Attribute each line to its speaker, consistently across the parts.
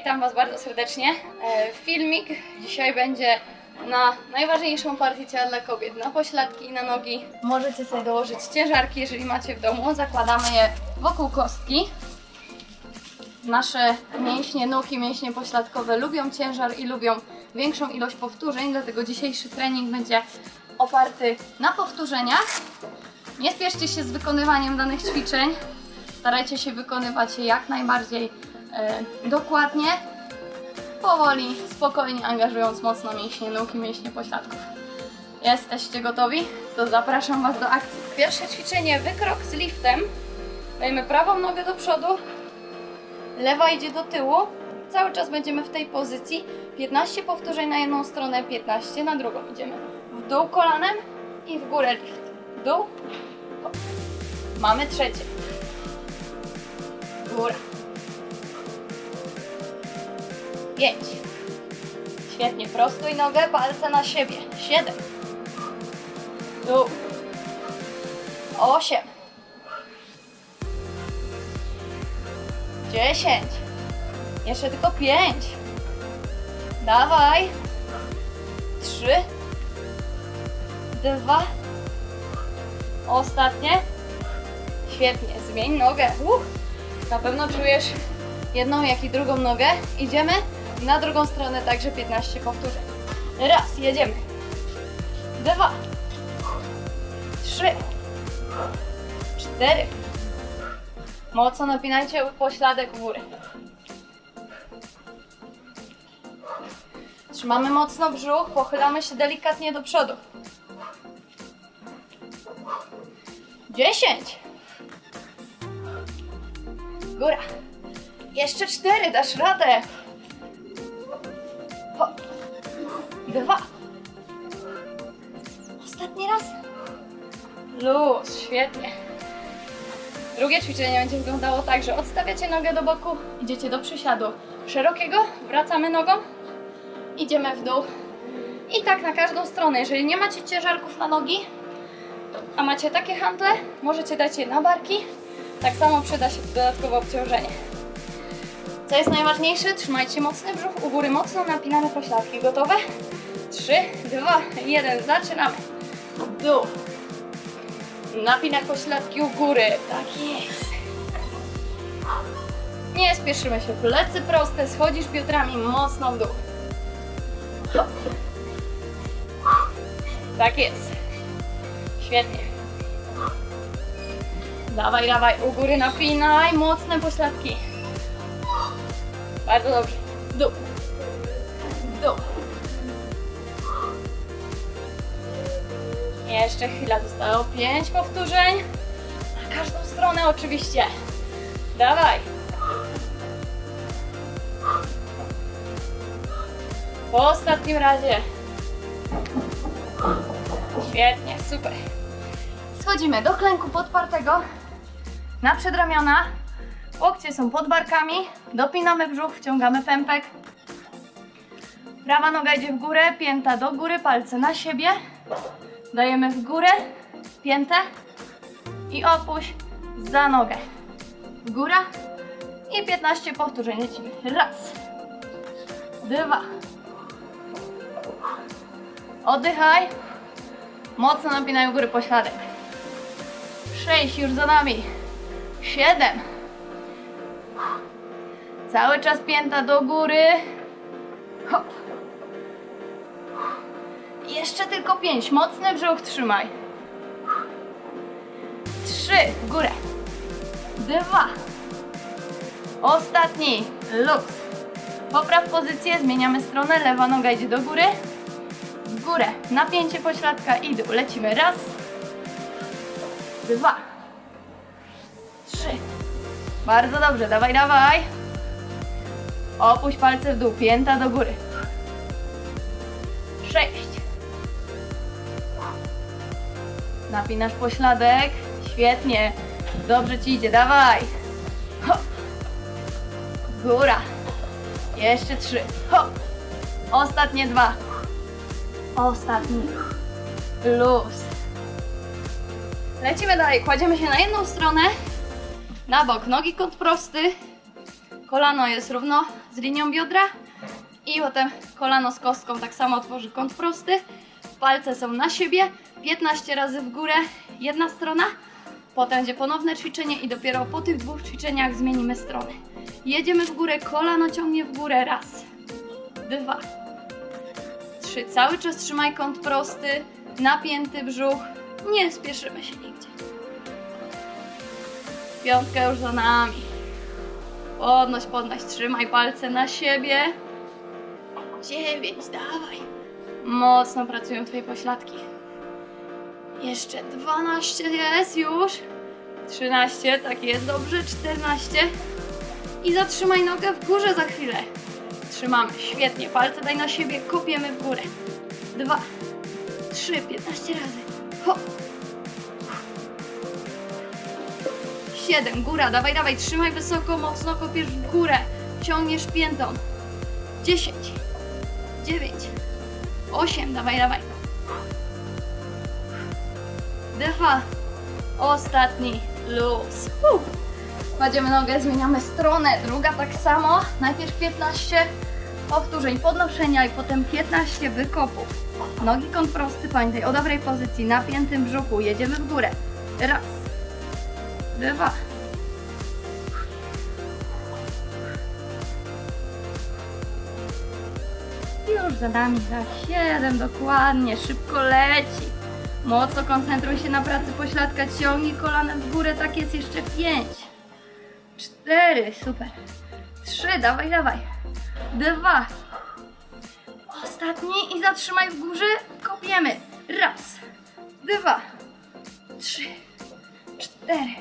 Speaker 1: witam Was bardzo serdecznie. E, Filmik dzisiaj będzie na najważniejszą partię ciała dla kobiet, na pośladki i na nogi. Możecie sobie dołożyć ciężarki, jeżeli macie w domu. Zakładamy je wokół kostki. Nasze mięśnie nóg i mięśnie pośladkowe lubią ciężar i lubią większą ilość powtórzeń, dlatego dzisiejszy trening będzie oparty na powtórzeniach. Nie spieszcie się z wykonywaniem danych ćwiczeń. Starajcie się wykonywać je jak najbardziej dokładnie, powoli, spokojnie angażując mocno mięśnie nóg i mięśnie pośladków. Jesteście gotowi? To zapraszam Was do akcji. Pierwsze ćwiczenie wykrok z liftem. Dajemy prawą nogę do przodu, lewa idzie do tyłu. Cały czas będziemy w tej pozycji. 15 powtórzeń na jedną stronę, 15 na drugą. Idziemy w dół kolanem i w górę lift. W dół. Mamy trzecie. Góra. Pięć. Świetnie. Prostuj nogę, palce na siebie. Siedem. Dół. Osiem. Dziesięć. Jeszcze tylko pięć. Dawaj. Trzy. Dwa. Ostatnie. Świetnie. Zmień nogę. Uff. Na pewno czujesz jedną, jak i drugą nogę. Idziemy na drugą stronę, także 15 powtórzeń. Raz, jedziemy. Dwa. Trzy. Cztery. Mocno napinajcie pośladek w górę. Trzymamy mocno brzuch, pochylamy się delikatnie do przodu. Dziesięć. Góra. Jeszcze cztery, dasz radę. Dwa. Ostatni raz. Luz, świetnie. Drugie ćwiczenie będzie wyglądało tak, że odstawiacie nogę do boku, idziecie do przysiadu szerokiego, wracamy nogą, idziemy w dół. I tak na każdą stronę. Jeżeli nie macie ciężarków na nogi, a macie takie handle, możecie dać je na barki. Tak samo przyda się dodatkowe obciążenie. Co jest najważniejsze? Trzymajcie mocny brzuch, u góry mocno napinamy pośladki. Gotowe? 3, 2, 1, zaczynamy. Dół. Napinaj pośladki u góry. Tak jest. Nie spieszymy się. Plecy proste, schodzisz biodrami mocno w dół. Hop. Tak jest. Świetnie. Dawaj, dawaj, u góry napinaj, mocne pośladki. Bardzo dobrze. Dół. Dół. Jeszcze chwila zostało. Pięć powtórzeń. Na każdą stronę oczywiście. Dawaj. Po ostatnim razie. Świetnie, super. Schodzimy do klęku podpartego. Na przedramiona. Łokcie są pod barkami. Dopinamy brzuch, wciągamy pępek. Prawa noga idzie w górę, pięta do góry, palce na siebie. Dajemy w górę, piętę i opuść za nogę. Góra i 15 powtórzeń. Lecimy. Raz, dwa. Oddychaj. Mocno napinaj u góry pośladek. Sześć już za nami. Siedem. Cały czas pięta do góry. Hop. Jeszcze tylko pięć. Mocny brzuch trzymaj. Trzy. W górę. Dwa. Ostatni. Luz. Popraw pozycję. Zmieniamy stronę. Lewa noga idzie do góry. W górę. Napięcie pośladka i dół. Lecimy. Raz. Dwa. Bardzo dobrze. Dawaj, dawaj. Opuść palce w dół. Pięta do góry. Sześć. Napinasz pośladek. Świetnie. Dobrze ci idzie. Dawaj. Góra. Jeszcze trzy. Ostatnie dwa. Ostatni. Luz. Lecimy dalej. Kładziemy się na jedną stronę. Na bok. Nogi kąt prosty. Kolano jest równo z linią biodra i potem kolano z kostką tak samo tworzy kąt prosty. Palce są na siebie, 15 razy w górę jedna strona, potem będzie ponowne ćwiczenie i dopiero po tych dwóch ćwiczeniach zmienimy strony. Jedziemy w górę, kolano ciągnie w górę, raz, dwa, trzy. Cały czas trzymaj kąt prosty, napięty brzuch, nie spieszymy się. Piątka już za nami. Podnoś, podnoś, trzymaj palce na siebie. Dziewięć, dawaj. Mocno pracują twoje pośladki. Jeszcze 12 jest już. 13, tak jest, dobrze. 14. I zatrzymaj nogę w górze za chwilę. Trzymamy, świetnie. Palce daj na siebie, kopiemy w górę. 2, 3, 15 razy. Hop. 7, góra, dawaj, dawaj, trzymaj wysoko, mocno kopiesz w górę. Ciągniesz piętą. 10, 9, 8, dawaj, dawaj. Dycha. Ostatni luz. Uh. Kładziemy nogę, zmieniamy stronę. Druga tak samo. Najpierw 15 powtórzeń podnoszenia i potem 15 wykopów. Nogi kąt prosty, pamiętaj o dobrej pozycji, napiętym brzuchu. Jedziemy w górę. Raz. Dwa. Już za nami, za 7 dokładnie, szybko leci. Mocno koncentruj się na pracy pośladka, ciągnij kolanem w górę, tak jest jeszcze 5. 4, super. 3, dawaj, dawaj. 2. Ostatni i zatrzymaj w górze, kopiemy. Raz, dwa, trzy, cztery.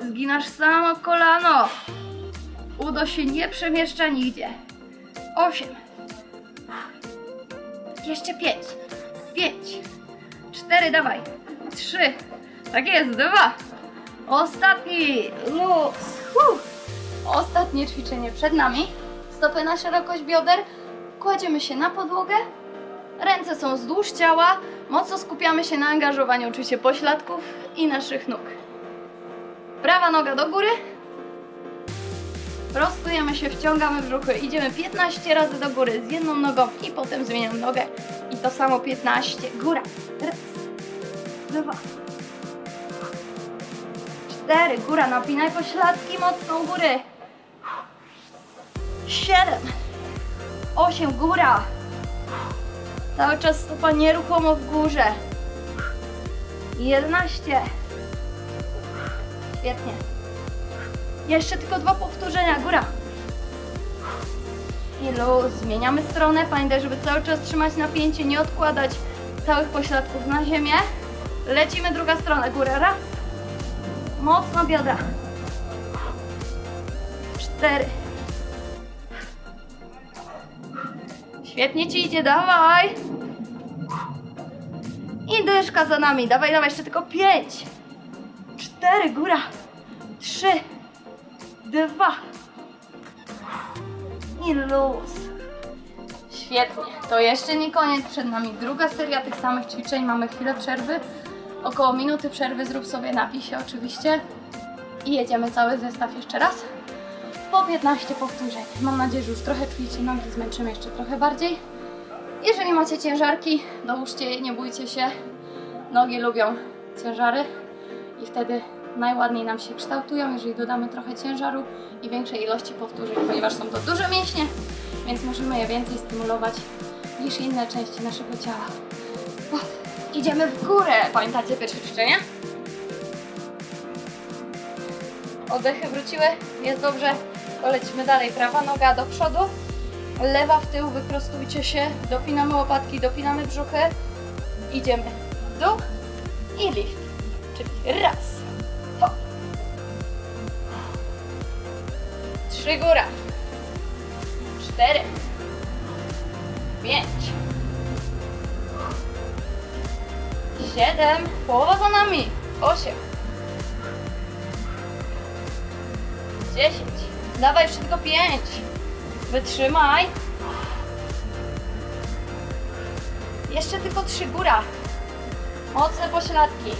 Speaker 1: Zginasz samo kolano. Udo się nie przemieszcza nigdzie. Osiem. Jeszcze pięć. Pięć. Cztery, dawaj. Trzy. Tak jest, dwa. Ostatni. Luz. Ostatnie ćwiczenie przed nami. Stopy na szerokość bioder. Kładziemy się na podłogę. Ręce są wzdłuż ciała. Mocno skupiamy się na angażowaniu oczywiście pośladków i naszych nóg. Prawa noga do góry. Prostujemy się, wciągamy brzuchy. Idziemy 15 razy do góry z jedną nogą i potem zmieniam nogę. I to samo 15. Góra. Raz. Dwa. Cztery. Góra. Napinaj pośladki mocno u góry. Siedem. Osiem. Góra. Cały czas stopa nieruchomo w górze. 11. Świetnie. Jeszcze tylko dwa powtórzenia. Góra. I luz. Zmieniamy stronę. Pamiętaj, żeby cały czas trzymać napięcie, nie odkładać całych pośladków na ziemię. Lecimy druga strona. Góra. Raz. Mocno biodra. Cztery. Świetnie ci idzie, dawaj. I dyszka za nami. Dawaj, dawaj, jeszcze tylko pięć. Cztery, góra. Trzy. Dwa. I luz. Świetnie. To jeszcze nie koniec. Przed nami druga seria tych samych ćwiczeń. Mamy chwilę przerwy. Około minuty przerwy zrób sobie napij się oczywiście. I jedziemy cały zestaw jeszcze raz. Po 15 powtórzeń. Mam nadzieję, że już trochę czujecie nogi, zmęczymy jeszcze trochę bardziej. Jeżeli macie ciężarki, dołóżcie je, nie bójcie się. Nogi lubią ciężary i wtedy najładniej nam się kształtują, jeżeli dodamy trochę ciężaru i większej ilości powtórzeń, ponieważ są to duże mięśnie, więc możemy je więcej stymulować niż inne części naszego ciała. Idziemy w górę. Pamiętacie pierwsze ćwiczenie? Oddechy wróciły, jest dobrze. Lecimy dalej. Prawa noga do przodu, lewa w tył, wyprostujcie się, dopinamy łopatki, dopinamy brzuchy, idziemy w dół i lift. Czyli raz. Trzy góra. Cztery. Pięć. Siedem. Połowa za nami. Osiem. Dziesięć. Dawaj tylko pięć. Wytrzymaj. Jeszcze tylko trzy góra. Mocne pośladki.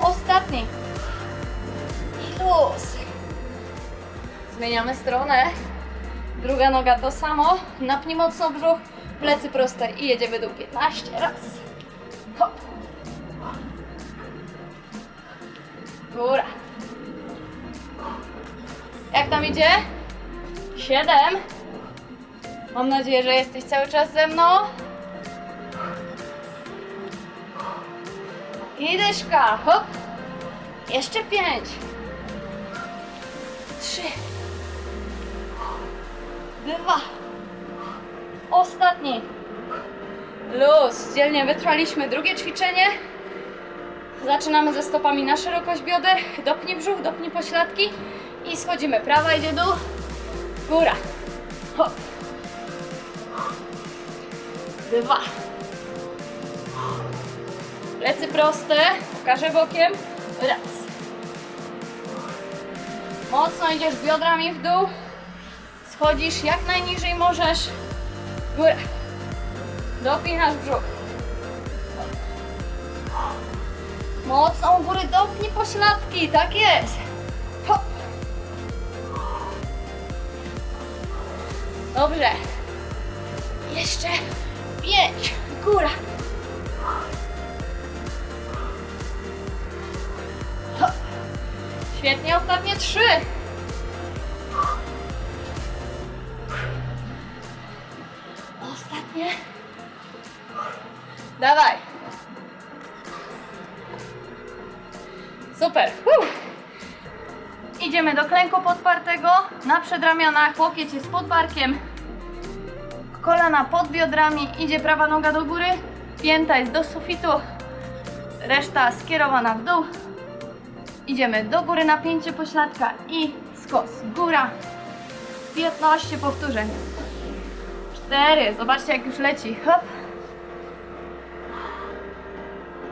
Speaker 1: Ostatni. I luz. Zmieniamy stronę. Druga noga to samo. Napnij mocno brzuch, plecy proste i jedziemy do 15. Raz. Hop. Góra. Jak tam idzie? Siedem. Mam nadzieję, że jesteś cały czas ze mną. I dyszka. Hop. Jeszcze pięć. Trzy. Dwa. Ostatni. Luz. Dzielnie wytrwaliśmy drugie ćwiczenie. Zaczynamy ze stopami na szerokość bioder. Dopnij brzuch, dopnij pośladki. I schodzimy. Prawa idzie dół. Góra. Hop. Dwa. Plecy proste. Pokażę bokiem. Raz. Mocno idziesz biodrami w dół. Schodzisz jak najniżej możesz. Górę. Dopinasz brzuch. Mocno u góry dopnij pośladki. Tak jest. Dobrze. Jeszcze pięć. Góra. Świetnie, ostatnie trzy. Ostatnie. Dawaj. Super. Idziemy do klęku podpartego. Na przedramionach, łokieć jest pod barkiem. Kolana pod biodrami, idzie prawa noga do góry. Pięta jest do sufitu. Reszta skierowana w dół. Idziemy do góry, napięcie pośladka i skos. Góra. 15 powtórzeń. 4. Zobaczcie jak już leci. Hop.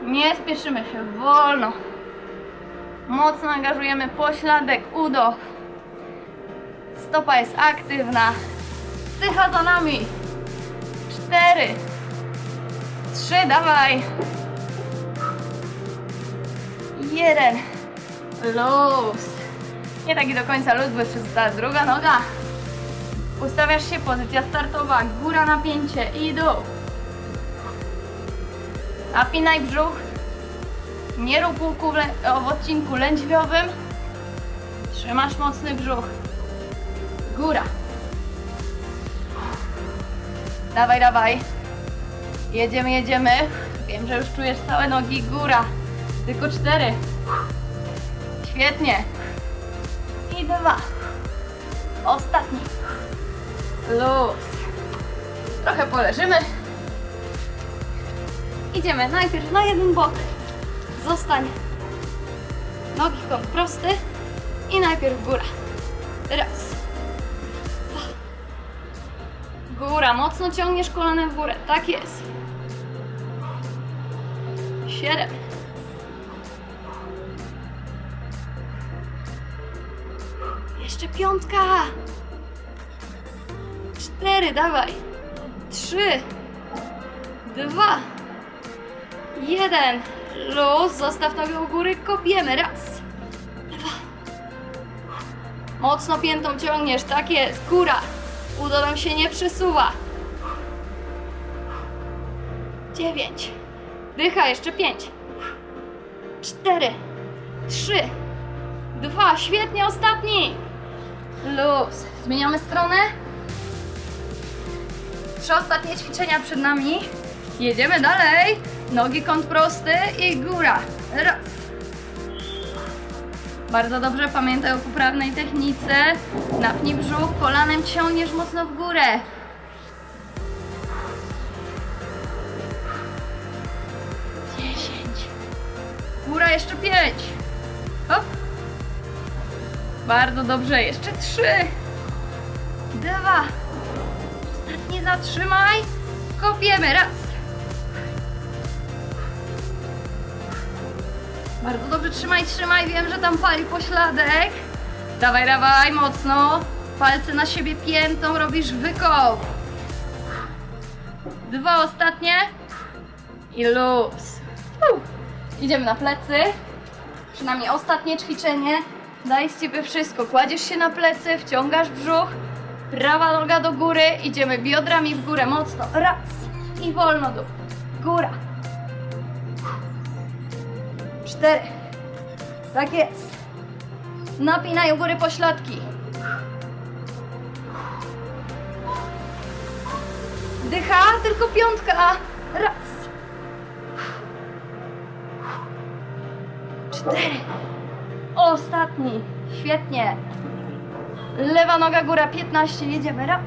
Speaker 1: Nie spieszymy się, wolno. Mocno angażujemy pośladek, udo. Stopa jest aktywna. Dycha za 4. 3, dawaj. 1. Luz. Nie taki do końca luz, bo jeszcze druga noga. Ustawiasz się, pozycja startowa, góra napięcie i dół. Napinaj brzuch. Nie rób łuku w, w odcinku lędźwiowym. Trzymasz mocny brzuch. Góra. Dawaj, dawaj. Jedziemy, jedziemy. Wiem, że już czujesz całe nogi. Góra. Tylko cztery. Świetnie. I dwa. Ostatni. Luz. Trochę poleżymy. Idziemy najpierw na jeden bok. Zostań. Nogi kąt prosty. I najpierw góra. Raz. Góra. Mocno ciągniesz kolanem w górę. Tak jest. Siedem. Jeszcze piątka. Cztery, dawaj. Trzy. Dwa. Jeden. Luz, zostaw nogę u góry, kopiemy. Raz. Dwa. Mocno piętą ciągniesz, tak jest. Góra. Udo nam się nie przesuwa. Dziewięć. Dycha, jeszcze pięć. Cztery. Trzy. Dwa. Świetnie, ostatni. Luz. Zmieniamy stronę. Trzy ostatnie ćwiczenia przed nami. Jedziemy dalej. Nogi kąt prosty i góra. Raz. Bardzo dobrze, pamiętaj o poprawnej technice. Napnij brzuch, kolanem ciągniesz mocno w górę. Dziesięć. Góra jeszcze pięć. Hop. Bardzo dobrze, jeszcze trzy. Dwa. Ostatni zatrzymaj. Kopiemy. Raz. Bardzo dobrze, trzymaj, trzymaj. Wiem, że tam pali pośladek. Dawaj, dawaj, mocno. Palce na siebie piętą, robisz wykop. Dwa ostatnie. I luz. Idziemy na plecy. Przynajmniej ostatnie ćwiczenie. Daj z ciebie wszystko. Kładziesz się na plecy, wciągasz brzuch. Prawa noga do góry. Idziemy biodrami w górę mocno. Raz. I wolno dół. Góra. Cztery. Tak jest. Napinaj u góry pośladki. Dycha, tylko piątka. Raz. Cztery. Ostatni. Świetnie. Lewa noga góra 15. Jedziemy. Raz.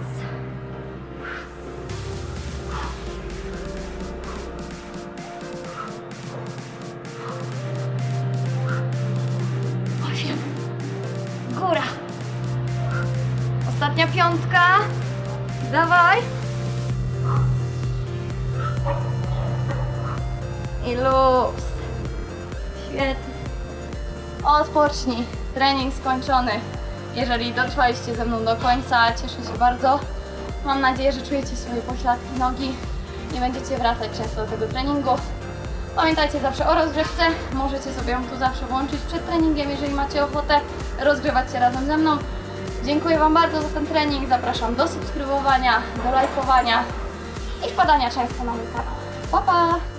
Speaker 1: Ostatnia piątka. Dawaj. I luz. Świetnie. Odpocznij. Trening skończony. Jeżeli dotrwaliście ze mną do końca, cieszę się bardzo. Mam nadzieję, że czujecie swoje pośladki nogi. Nie będziecie wracać często do tego treningu. Pamiętajcie zawsze o rozgrzewce. Możecie sobie ją tu zawsze włączyć przed treningiem, jeżeli macie ochotę rozgrywać się razem ze mną. Dziękuję Wam bardzo za ten trening. Zapraszam do subskrybowania, do lajkowania i wpadania często na mój kanał. Pa, pa!